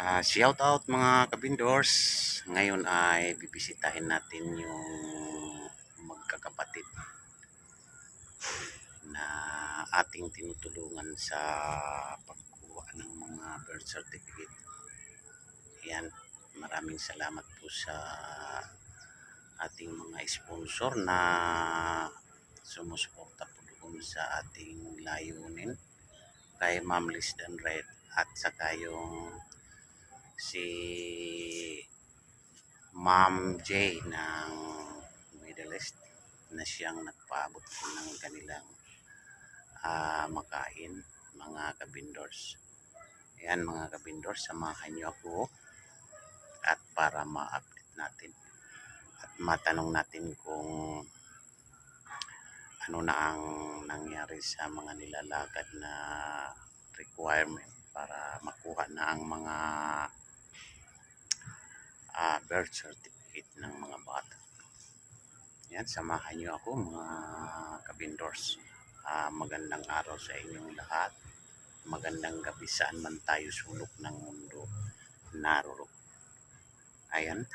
Ah, shout out mga kabindors. Ngayon ay bibisitahin natin yung magkakapatid na ating tinutulungan sa pagkuha ng mga birth certificate. Yan, maraming salamat po sa ating mga sponsor na sumusuporta po doon sa ating layunin kay Ma'am Liz Dan Red at saka yung si Ma'am J ng Middle East na siyang nagpaabot ng kanilang ah, makain mga kabindors. Ayan mga kabindors, samahan niyo ako at para ma-update natin at matanong natin kung ano na ang nangyari sa mga nilalakad na requirement para makuha na ang mga ah, birth certificate ng mga bata. Yan, samahan niyo ako mga kabindors. Ah, magandang araw sa inyong lahat. Magandang gabi saan man tayo sulok ng mundo naruro. Ayan.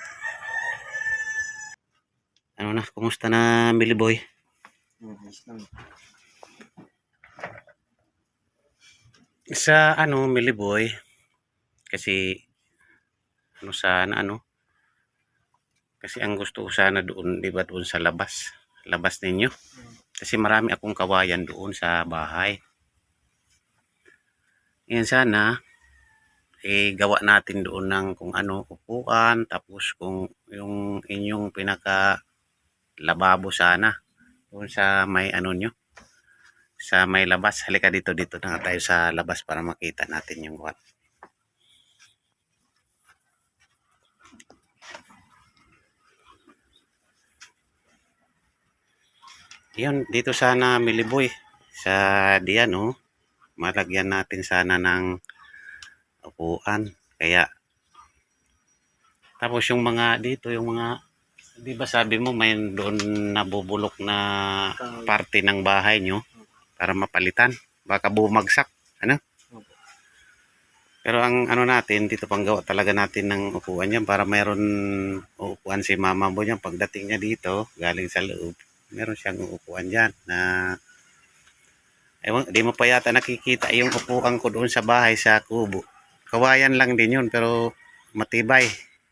Ano na, kumusta na Billy Boy? Sa ano, Millie Boy, kasi ano sana ano, kasi ang gusto ko sana doon, di ba doon sa labas, labas ninyo. Kasi marami akong kawayan doon sa bahay. Yan sana, eh, gawa natin doon ng kung ano, upuan, tapos kung yung inyong pinaka lababo sana, doon sa may ano nyo, sa may labas. Halika dito, dito na tayo sa labas para makita natin yung what. Yun, dito sana Miliboy. Sa diyan, oh. Malagyan natin sana ng upuan. Kaya, tapos yung mga dito, yung mga, di ba sabi mo may doon nabubulok na parte ng bahay nyo para mapalitan. Baka bumagsak. Ano? Pero ang ano natin, dito pang gawa talaga natin ng upuan yan para mayroon uupuan si mama mo yan. Pagdating niya dito, galing sa loob, meron siyang uupuan dyan na ewan, di mo pa yata nakikita yung upuan ko doon sa bahay sa kubo. Kawayan lang din yun pero matibay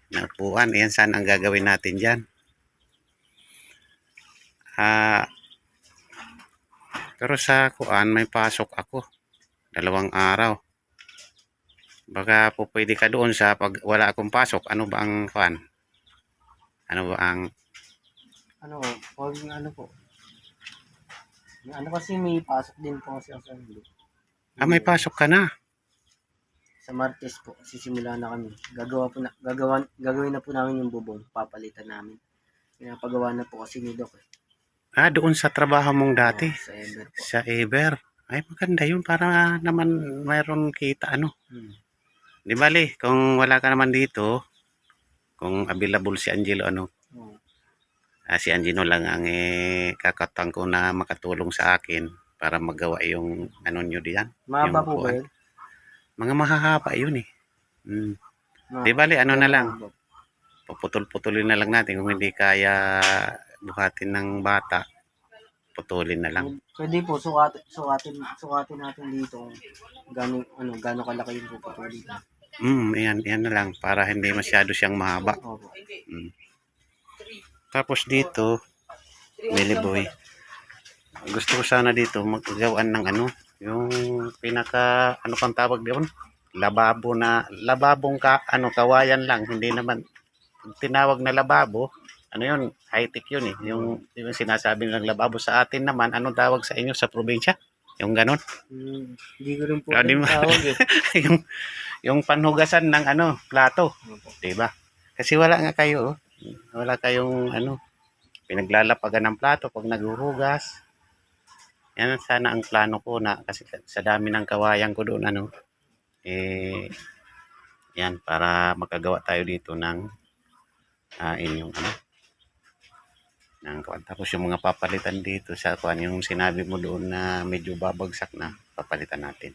na upuan. Yan saan ang gagawin natin dyan. Ah, pero sa kuan may pasok ako. Dalawang araw. Baka po pwede ka doon sa pag wala akong pasok. Ano ba ang kuan? Ano ba ang ano, pag ano po. Yung Ano kasi may pasok din po kasi sa mundo. Ah, may pasok ka na. Sa Martes po, sisimula na kami. Gagawa po na, gagawan, gagawin na po namin yung bubong. Papalitan namin. Pinapagawa na po kasi ni Doc. Eh. Ah, doon sa trabaho mong dati. Oh, sa Ever po. Sa Ever. Ay, maganda yun para naman mayroon kita ano. Hmm. Di bali, kung wala ka naman dito, kung available si Angelo ano, Oh. Ah, si Angelo lang ang eh, kakatang ko na makatulong sa akin para magawa yung ano nyo diyan. Mahaba po ba yun? Mga mahahaba yun eh. Mm. Ma- Di bali, ano na lang, puputol-putulin na lang natin kung hindi kaya buhatin ng bata, putulin na lang. Pwede po, sukat, sukatin, sukatin natin dito gano'ng, ano, gano'ng kalaki yung puputulin. Mm, yan, yan na lang para hindi masyado siyang mahaba. Opo. Mm. Tapos dito, Billy Boy, gusto ko sana dito maggawaan ng ano, yung pinaka, ano pang tawag doon? Lababo na, lababong ka, ano, kawayan lang, hindi naman, tinawag na lababo, ano yun, high-tech yun eh, yung, yung sinasabi nilang lababo sa atin naman, anong tawag sa inyo sa probinsya? Yung ganon, Hmm, hindi ko rin po Ah, alam mo- tawag eh. yung, yung panhugasan ng ano, plato. Diba? Kasi wala nga kayo, oh. Wala kayong ano, pinaglalapagan ng plato pag naghuhugas. Yan sana ang plano ko na kasi sa dami ng kawayan ko doon ano, eh, yan, para makagawa tayo dito ng ah, inyong ano, ng kuwan. Tapos yung mga papalitan dito sa kuwan, yung sinabi mo doon na medyo babagsak na, papalitan natin.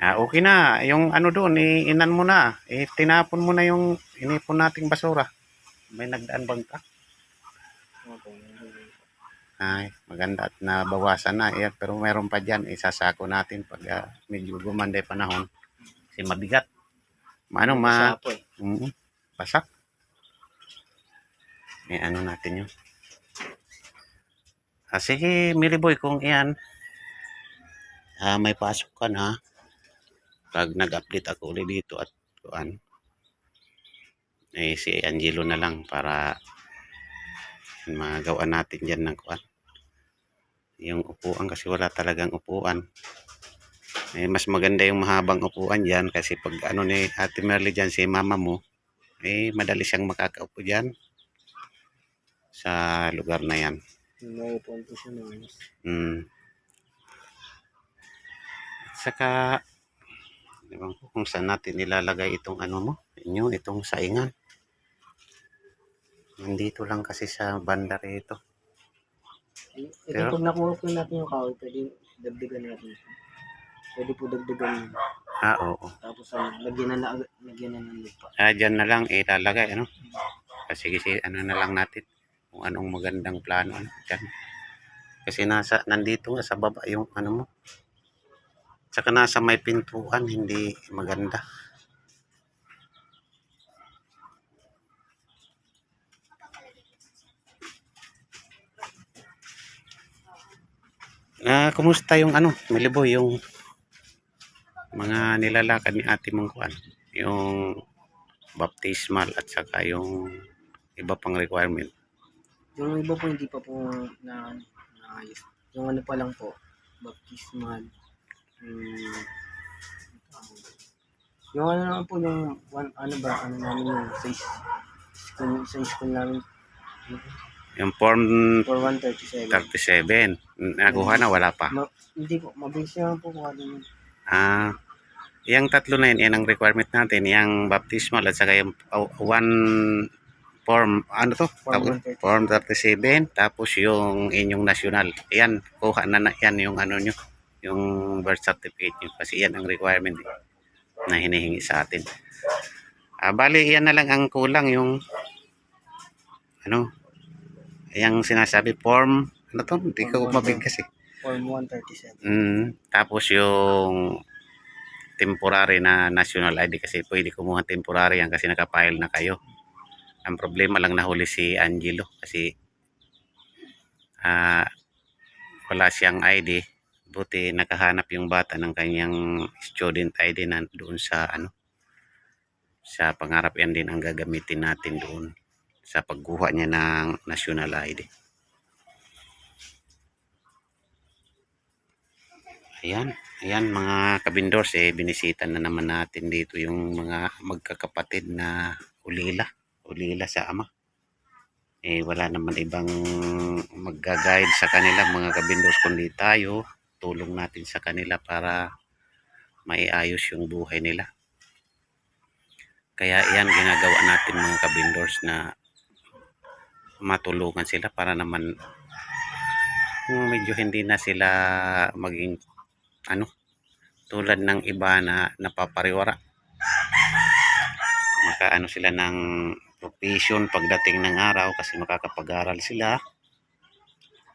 Ah, okay na. Yung ano doon, eh, inan mo na. Eh, tinapon mo na yung inipon nating basura. May nagdaan bang ka? Ay, maganda at nabawasan na. Eh, pero meron pa dyan, isasako natin pag ah, medyo gumanda yung panahon. Kasi mabigat. Ano, ma... Basa po eh. Mm, basak. Eh, ano natin yun. Ah, sige, Mary Boy, kung iyan, ah, may pasok ka na, pag nag-update ako ulit dito at kuan, eh, si Angelo na lang para magawa natin dyan ng kuan. Yung upuan kasi wala talagang upuan. Eh, mas maganda yung mahabang upuan dyan kasi pag ano ni Ate Merly dyan, si mama mo, eh, madali siyang makakaupo dyan sa lugar na yan. May upuan po siya naman. Mm. At saka, ewan ko kung saan natin nilalagay itong ano mo, inyo, itong saingan. Nandito lang kasi sa banda rito. Ito Pero- pag nakuha po natin yung kahoy, pwede dagdagan natin. Pwede po dagdagan yun. Ah, oo. Tapos ano, lagyan na, na lagyan na ng lupa. Ah, dyan na lang ilalagay, ano? Ah, Sige, sige, ano na lang natin. Kung anong magandang plano, ano, dyan. Kasi nasa, nandito nga sa baba yung ano mo. Tsaka nasa may pintuan, hindi maganda. Ah, kumusta yung ano, Maliboy, yung mga nilalakad ni Ate Mangkuan? Yung baptismal at saka yung iba pang requirement. Yung iba po hindi pa po na naayos. Yung ano pa lang po, baptismal. Hmm, yung ano naman po, yung one, ano ba, ano namin yung size, school, sa school namin Yung form for 137. 37, nakuha na, wala pa. Ma, hindi po, mabilis naman po ano yun. Ah, yung tatlo na yun, yan ang requirement natin. Yung baptismal at saka yung uh, one form, ano to? Form Tawag- Form 37, tapos yung inyong national. Yan, kuha na na yan yung ano nyo, yung birth certificate nyo. Kasi yan ang requirement eh, na hinihingi sa atin. Ah, bali, yan na lang ang kulang yung ano, yung sinasabi form, ano to? Hindi ko Form mabigkas eh. Form 137. Mm, tapos yung temporary na national ID kasi pwede kumuha temporary yan kasi nakapile na kayo. Ang problema lang nahuli si Angelo kasi ah wala siyang ID. Buti nakahanap yung bata ng kanyang student ID na doon sa ano sa pangarap yan din ang gagamitin natin doon sa pagkuha niya ng national ID. Ayan, ayan mga kabindors eh binisita na naman natin dito yung mga magkakapatid na ulila, ulila sa ama. Eh wala naman ibang magga-guide sa kanila mga kabindors kundi tayo, tulong natin sa kanila para maiayos yung buhay nila. Kaya yan ginagawa natin mga kabindors na matulungan sila para naman kung medyo hindi na sila maging ano tulad ng iba na napapariwara makaano sila ng profession pagdating ng araw kasi makakapag-aral sila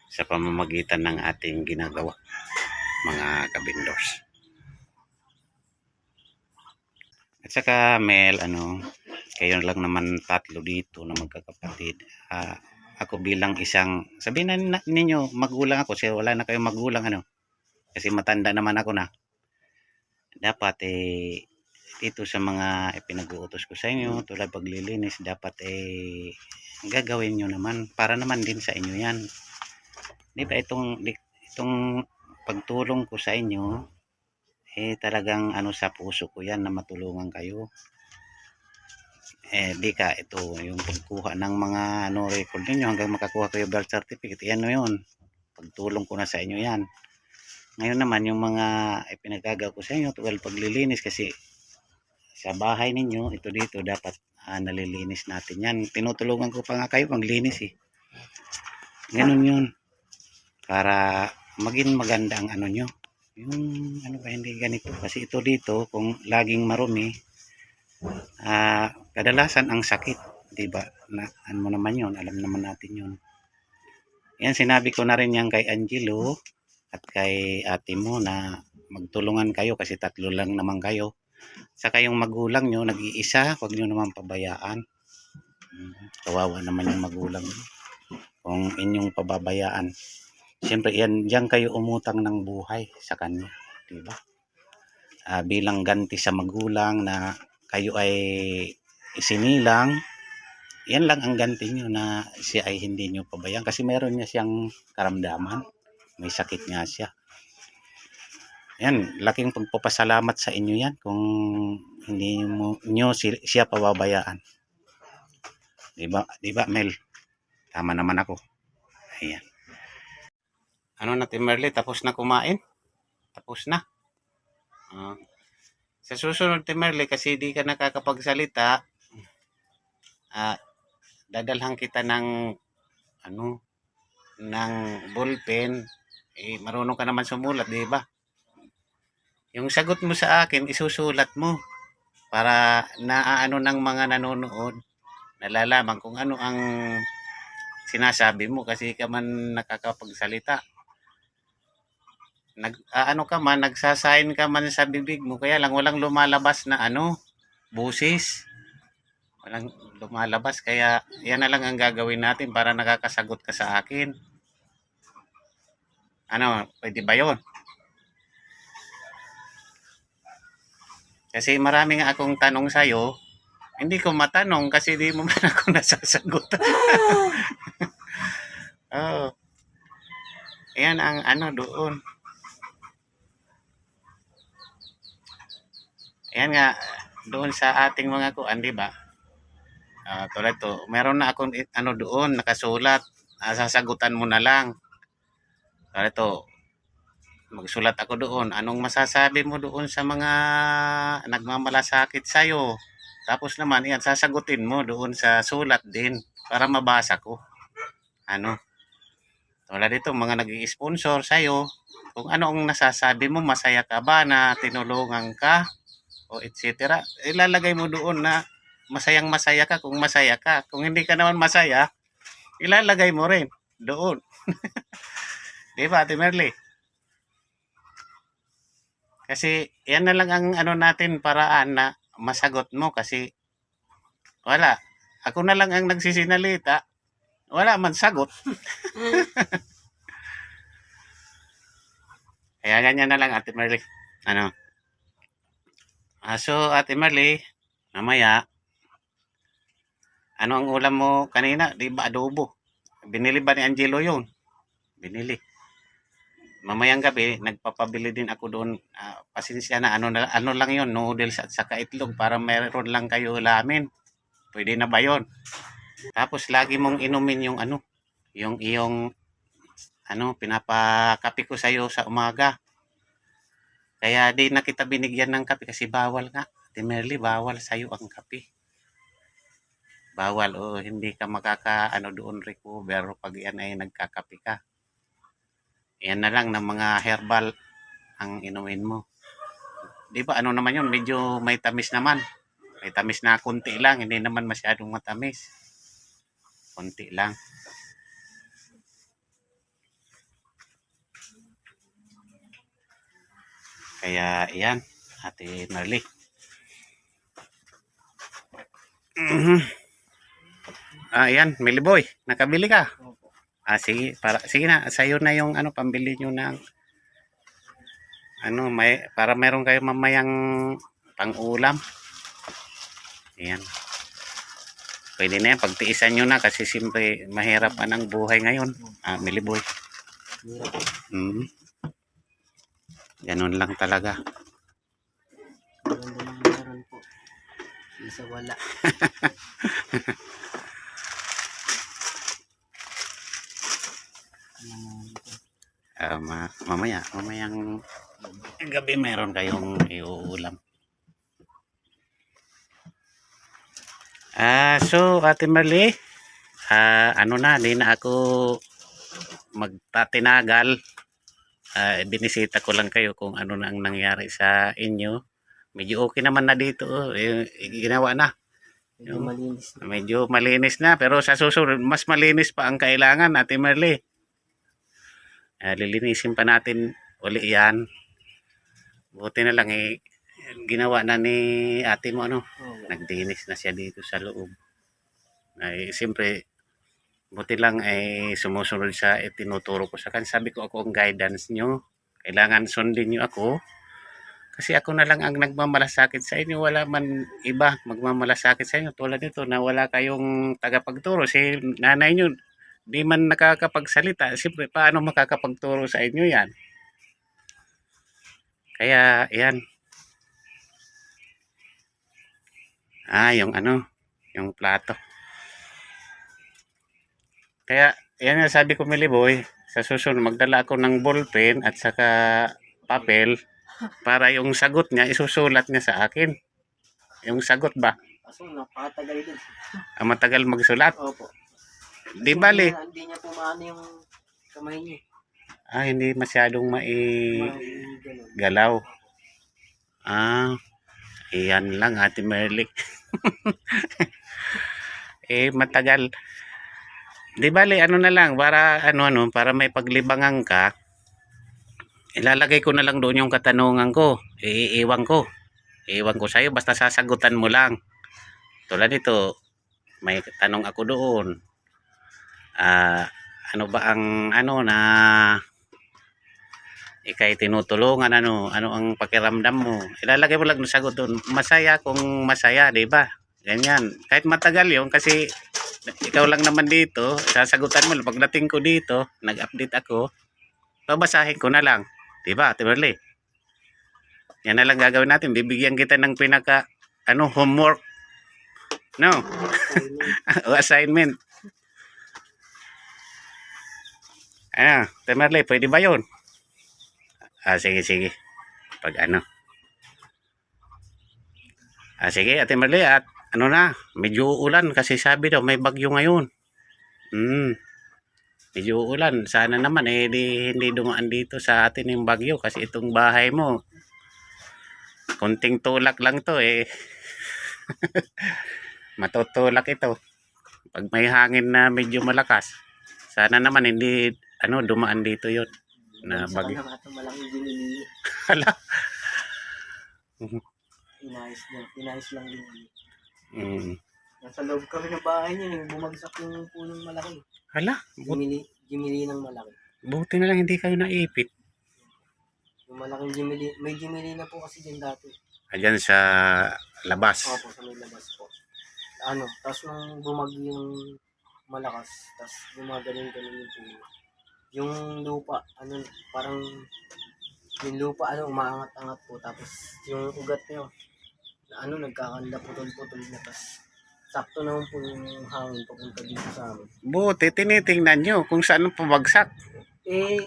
sa pamamagitan ng ating ginagawa mga kabindors at saka Mel ano kayo lang naman tatlo dito na magkakapatid. Ah, ako bilang isang sabihin na ninyo magulang ako kasi wala na kayong magulang ano. Kasi matanda naman ako na. Dapat eh dito sa mga ipinag-uutos ko sa inyo tulad paglilinis dapat eh gagawin nyo naman para naman din sa inyo yan. Di ba itong itong pagtulong ko sa inyo eh talagang ano sa puso ko yan na matulungan kayo. Eh di ka ito yung pagkuha ng mga ano record ninyo hanggang makakuha kayo birth certificate. Yan yun. Pagtulong ko na sa inyo yan. Ngayon naman yung mga ipinagagawa ko sa inyo tulad paglilinis kasi sa bahay ninyo ito dito dapat ah, nalilinis natin yan. Tinutulungan ko pa nga kayo maglinis eh. Ganun yun. Para maging maganda ang ano nyo Yung ano ba hindi ganito kasi ito dito kung laging marumi ah kadalasan ang sakit, 'di ba? Na ano mo naman 'yon, alam naman natin 'yon. Yan sinabi ko na rin yan kay Angelo at kay ate mo na magtulungan kayo kasi tatlo lang naman kayo. Sa kayong magulang nyo, nag-iisa, huwag nyo naman pabayaan. Mm, Kawawa naman yung magulang. Kung inyong pababayaan. Siyempre, yan, diyan kayo umutang ng buhay sa kanya. di ba? Ah, bilang ganti sa magulang na kayo ay isinilang, yan lang ang ganti nyo na siya ay hindi nyo pabayaan. Kasi meron niya siyang karamdaman. May sakit nga siya. Yan, laking pagpapasalamat sa inyo yan kung hindi mo nyo si- siya pababayaan. Di ba? Di ba, Mel? Tama naman ako. Ayan. Ano na, Timberly? Tapos na kumain? Tapos na. Ah. sa susunod, Timberly, kasi di ka nakakapagsalita, ah, dadalhan kita ng ano, ng ballpen. Eh, marunong ka naman sumulat, di ba? Yung sagot mo sa akin, isusulat mo para naaano ng mga nanonood, nalalaman kung ano ang sinasabi mo kasi ka man nakakapagsalita. Nag, ano ka man, nagsasign ka man sa bibig mo, kaya lang walang lumalabas na ano, busis. Walang lumalabas, kaya yan na lang ang gagawin natin para nakakasagot ka sa akin. Ano, pwede ba yon? Kasi marami nga akong tanong sa'yo, hindi ko matanong kasi di mo man ako nasasagot. Oo. Yan ang ano doon. Yan nga, doon sa ating mga kuan, di ba? Ah, tulad to, meron na akong ano doon, nakasulat. Ah, sasagutan mo na lang. Tulad to, magsulat ako doon. Anong masasabi mo doon sa mga nagmamalasakit sa'yo? Tapos naman, yan, sasagutin mo doon sa sulat din para mabasa ko. Ano? Wala dito, mga nag sponsor sa'yo. Kung ano ang nasasabi mo, masaya ka ba na tinulungan ka? O etc. Ilalagay mo doon na masayang masaya ka kung masaya ka. Kung hindi ka naman masaya, ilalagay mo rin doon. Di ba, Ate Merly? Kasi yan na lang ang ano natin paraan na masagot mo kasi wala. Ako na lang ang nagsisinalita. Wala man sagot. Kaya ganyan na lang Ate Merly. Ano? Ah, so Ate Merly, mamaya. Ano ang ulam mo kanina? Di ba adobo? Binili ba ni Angelo yun? Binili. Mamayang gabi nagpapabili din ako doon. Ah, pasensya na ano ano lang yon noodles at saka itlog para meron lang kayo ulamin pwede na ba yon tapos lagi mong inumin yung ano yung iyong ano pinapakape ko sa iyo sa umaga kaya di na kita binigyan ng kape kasi bawal nga Timerly bawal sa iyo ang kape bawal o hindi ka makaka ano doon recover pag yan ay nagkakape ka yan na lang ng mga herbal ang inumin mo. Di ba ano naman yun, medyo may tamis naman. May tamis na kunti lang, hindi naman masyadong matamis. Kunti lang. Kaya yan, Ate Marley. Mhm. Ah, yan, Miliboy, nakabili ka. Opo. Ah, sige, para sige na, sa'yo na yung ano pambili nyo ng ano, may para meron kayo mamayang pang-ulam. Ayan. Pwede na yan, pagtiisan nyo na kasi siyempre mahirap pa ng buhay ngayon. Ah, miliboy. Hirap po. Mm. Ganun lang talaga. Meron po. Isa wala. Ah, ma- mamaya, mamayang gabi meron kayong iuulam. Ah, so Ate Marley, ah, ano na, di na ako magtatinagal. Ah, binisita ko lang kayo kung ano na ang nangyari sa inyo. Medyo okay naman na dito. Oh. Eh, ginawa na. Medyo malinis na. Medyo malinis na. Pero sa susunod, mas malinis pa ang kailangan, Ate Merly. Ah, lilinisin pa natin uli yan. Buti na lang eh, ginawa na ni ate mo ano. Oo. Nagdinis na siya dito sa loob. Ay, siyempre, buti lang ay sumusunod siya at tinuturo ko sa kanya. Sabi ko ako ang guidance nyo. Kailangan sundin nyo ako. Kasi ako na lang ang nagmamalasakit sa inyo. Wala man iba magmamalasakit sa inyo. Tulad nito na wala kayong tagapagturo. Si nanay nyo, di man nakakapagsalita. Siyempre, paano makakapagturo sa inyo yan? Kaya, yan. Ah, yung ano, yung plato. Kaya, yan nga sabi ko, Miliboy, sa susunod, magdala ako ng ballpen at saka papel para yung sagot niya, isusulat niya sa akin. Yung sagot ba? Kaso napakatagal din. Ang matagal magsulat. Opo. Di bali. Hindi, hindi niya pumaano yung kamay niya. Ah, hindi masyadong mai... Galaw. Ah, iyan lang Ate Merly. eh matagal. Di bali ano na lang para ano ano para may paglibangan ka. Ilalagay ko na lang doon yung katanungan ko. Iiwan ko. Iiwan ko sa'yo basta sasagutan mo lang. Tulad nito, may tanong ako doon. Ah, ano ba ang ano na ikay tinutulungan ano ano ang pakiramdam mo ilalagay mo lang ng sagot doon masaya kung masaya di ba ganyan kahit matagal yun kasi ikaw lang naman dito sasagutan mo pagdating ko dito nag-update ako babasahin ko na lang. Di ba Ate Merly yan na lang gagawin natin. Bibigyan kita ng pinaka ano homework. No? O assignment. Ano Ate Merly pwede ba yun? Ah, sige, sige. Pag ano. Ah, sige, Ate Marley, at ano na, medyo ulan kasi sabi daw may bagyo ngayon. Hmm. Medyo ulan. Sana naman eh di, hindi dumaan dito sa atin yung bagyo kasi itong bahay mo konting tulak lang to eh. Matutulak ito. Pag may hangin na medyo malakas. Sana naman hindi ano dumaan dito yon na bagyo. Hala. Inayos lang. Inayos lang din. Mm. Nasa loob kami ng bahay niya. Yung bumagsak yung punong malaki. Hala, but, Gimili, gimili ng malaki. buti na lang hindi kayo naipit. Yung malaking gimili. May gimili na po kasi din dati. Ayan sa labas. Opo, sa may labas po. Ano, tapos nung bumagyo yung malakas, tapos gumagaling-galing yung puno. Yung lupa, ano, parang yung lupa, ano, umaangat-angat po. Tapos yung ugat niya, na ano, nagkakanda putol-putol na. Tapos sakto naman po yung hangin papunta dito sa amin. Buti, tinitingnan nyo kung saan pabagsak. Eh,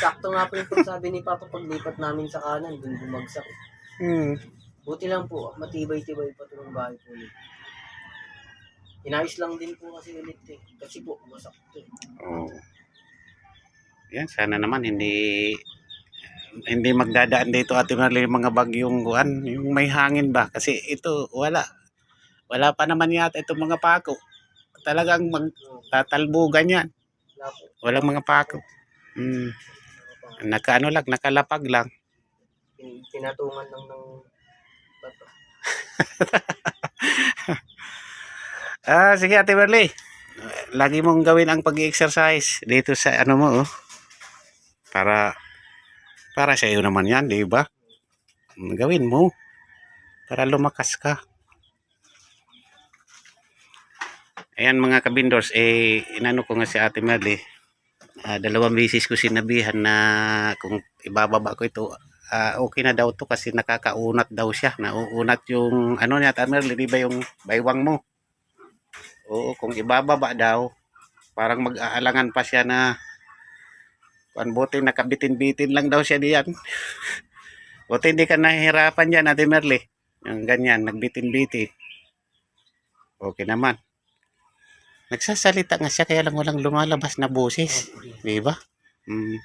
sakto nga po yung pagsabi ni Papa paglipat namin sa kanan, dun bumagsak. Hmm. Buti lang po, matibay-tibay pa itong bahay po ulit. Inayos lang din po kasi ulit eh. Kasi po, wasak to eh. Oh. Yan, sana naman hindi hindi magdadaan dito at yung mga bagyong kuan, yung may hangin ba kasi ito wala. Wala pa naman yata itong mga pako. Talagang magtatalbugan yan. Walang mga pako. Hmm. Nakaano lang, nakalapag lang. Pinatungan lang ng bato. Ah, sige Ate Merly. Lagi mong gawin ang pag-exercise dito sa ano mo, oh. Para para sa iyo naman 'yan, 'di ba? Gawin mo para lumakas ka. Ayan mga kabindors, eh, inano ko nga si Ate Merly. Ah, dalawang beses ko sinabihan na kung ibababa ko ito, ah, okay na daw to kasi nakakaunat daw siya. Nauunat yung, ano niya, Ate Merly, di ba yung baywang mo? Oo, kung ibababa daw, parang mag-aalangan pa siya na kung buti nakabitin-bitin lang daw siya diyan. buti hindi ka nahihirapan dyan, Ate Merly. Yung ganyan, nagbitin-bitin. Okay naman. Nagsasalita nga siya kaya lang walang lumalabas na boses. Eh. Di ba? Mm.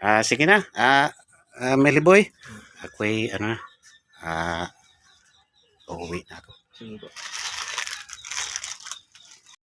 Ah, sige na. Ah, ah, Meliboy. Ako'y ano na. Ah, uuwi na ako. Sige po.